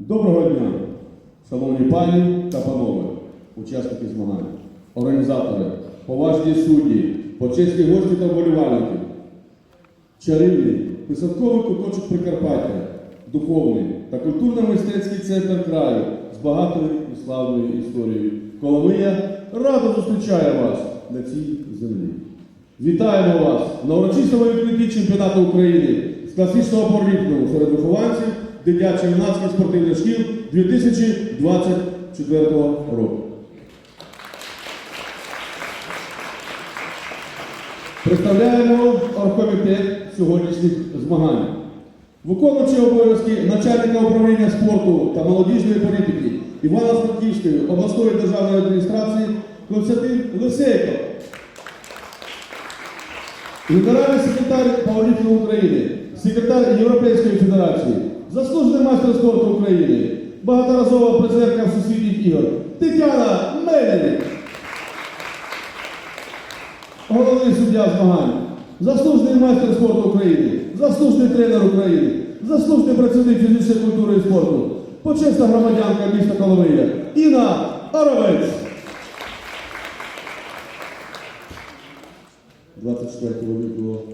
Доброго дня, шановні пані та панове, учасники змагань, організатори, поважні судді, почесні гості та вболівальники. Чарівний писанковий куточок Прикарпаття, духовний та культурно-мистецький центр краю з багатою і славною історією. Коломия радо зустрічає вас на цій землі. Вітаємо вас на урочистому відкритті чемпіонату України з класичного порліфтингу серед вихованців дитячо-юнацьких спортивних шкіл 2024 року. Представляємо оргкомітет сьогоднішніх змагань. Виконуючий обов'язки начальника управління спорту та молодіжної політики Івано-Франківської обласної державної адміністрації Константин Лисейко. Генеральний секретар Павлітного України, секретар Європейської Федерації, заслужений майстер спорту України, багаторазова призерка всесвітніх ігор. Тетяна Мельник. Головний суддя змагань, заслужений майстер спорту України, заслужений тренер України, заслужений працівник фізичної культури і спорту, почесна громадянка міста Коломия. Інна Оровець. 24 лютого